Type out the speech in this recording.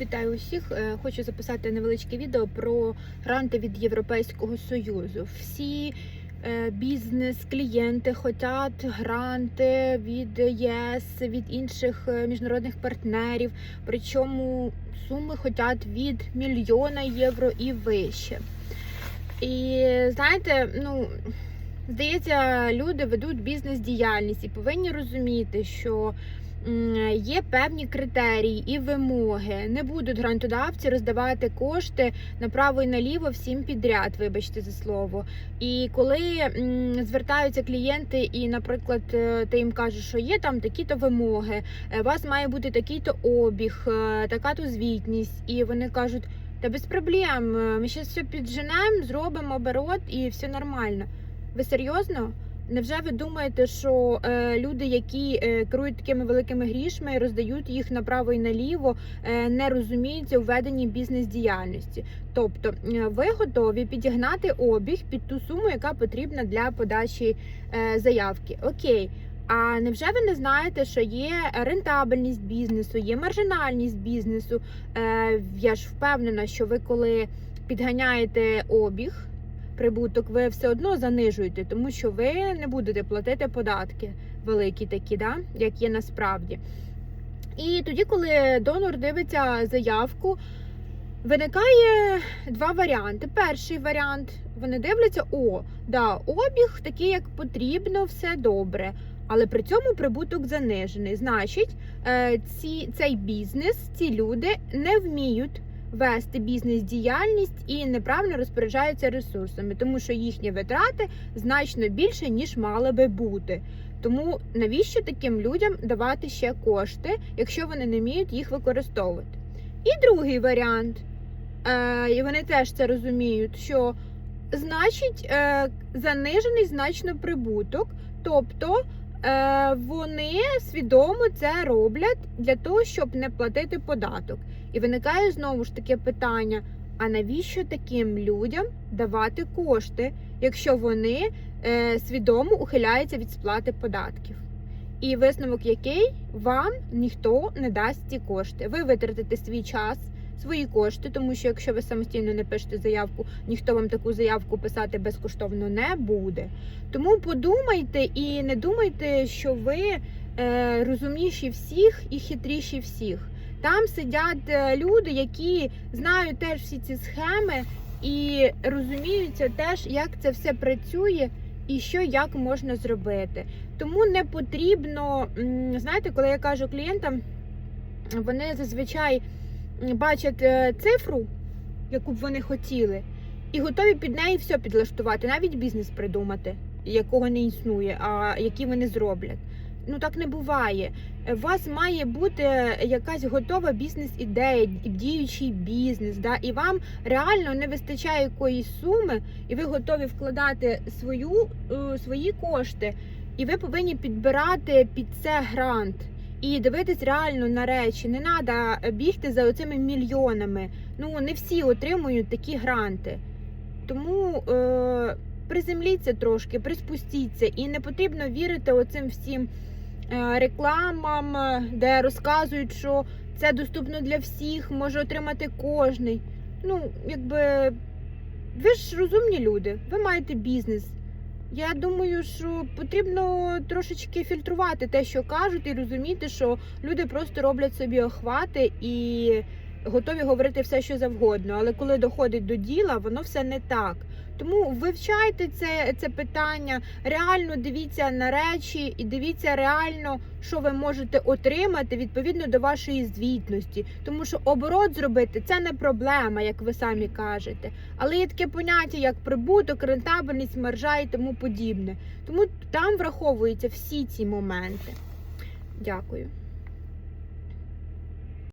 Вітаю усіх! Е, Хочу записати невеличке відео про гранти від Європейського Союзу. Всі е, бізнес-клієнти хочуть гранти від ЄС, від інших е, міжнародних партнерів. Причому суми хочуть від мільйона євро і вище. І знаєте, ну здається, люди ведуть бізнес-діяльність і повинні розуміти, що є певні критерії і вимоги. Не будуть грантодавці роздавати кошти направо і наліво всім підряд, вибачте за слово. І коли звертаються клієнти, і, наприклад, е, ти їм кажеш, що є там такі-то вимоги, е, у вас має бути такий-то обіг, е, така-то звітність, і вони кажуть. Та без проблем. Ми зараз все підженемо, зробимо оборот і все нормально. Ви серйозно? Невже ви думаєте, що е, люди, які е, керують такими великими грішми, роздають їх направо і наліво, е, не розуміються у веденні бізнес-діяльності? Тобто, е, ви готові підігнати обіг під ту суму, яка потрібна для подачі е, заявки? Окей. А невже ви не знаєте, що є рентабельність бізнесу, є маржинальність бізнесу? Е, я ж впевнена, що ви коли підганяєте обіг, прибуток, ви все одно занижуєте, тому що ви не будете платити податки великі такі, да? як є насправді. І тоді, коли донор дивиться заявку, виникає два варіанти. Перший варіант вони дивляться: о, да, обіг такий, як потрібно, все добре. Але при цьому прибуток занижений. Значить, е, ці, цей бізнес, ці люди не вміють вести бізнес-діяльність і неправильно розпоряджаються ресурсами, тому що їхні витрати значно більше, ніж мали би бути. Тому навіщо таким людям давати ще кошти, якщо вони не вміють їх використовувати? І другий варіант, е, і вони теж це розуміють, що значить е, занижений значно прибуток, тобто. Е, вони свідомо це роблять для того, щоб не платити податок. І виникає знову ж таке питання: а навіщо таким людям давати кошти, якщо вони е, свідомо ухиляються від сплати податків? І висновок, який вам ніхто не дасть ці кошти. Ви витратите свій час, свої кошти, тому що якщо ви самостійно не пишете заявку, ніхто вам таку заявку писати безкоштовно не буде. Тому подумайте і не думайте, що ви е, розумніші всіх і хитріші всіх. Там сидять е, люди, які знають теж всі ці схеми і розуміються теж, як це все працює і що як можна зробити. Тому не потрібно, знаєте, коли я кажу клієнтам, вони зазвичай бачать е, цифру, яку б вони хотіли, і готові під неї все підлаштувати, навіть бізнес придумати, якого не існує, а який вони зроблять. Ну так не буває. У вас має бути якась готова бізнес-ідея, діючий бізнес, да? і вам реально не вистачає якоїсь суми, і ви готові вкладати свою, е, свої кошти, і ви повинні підбирати під це грант. І дивитись реально на речі. Не треба бігти за оцими мільйонами. Ну не всі отримують такі гранти. Тому е, приземліться трошки, приспустіться, і не потрібно вірити оцим всім е, рекламам, де розказують, що це доступно для всіх, може отримати кожний. Ну, якби ви ж розумні люди, ви маєте бізнес. Я думаю, що потрібно трошечки фільтрувати те, що кажуть, і розуміти, що люди просто роблять собі охвати і готові говорити все, що завгодно. Але коли доходить до діла, воно все не так. Тому вивчайте це, це питання, реально дивіться на речі і дивіться реально, що ви можете отримати відповідно до вашої звітності. Тому що оборот зробити це не проблема, як ви самі кажете. Але є таке поняття, як прибуток, рентабельність, маржа і тому подібне. Тому там враховуються всі ці моменти. Дякую.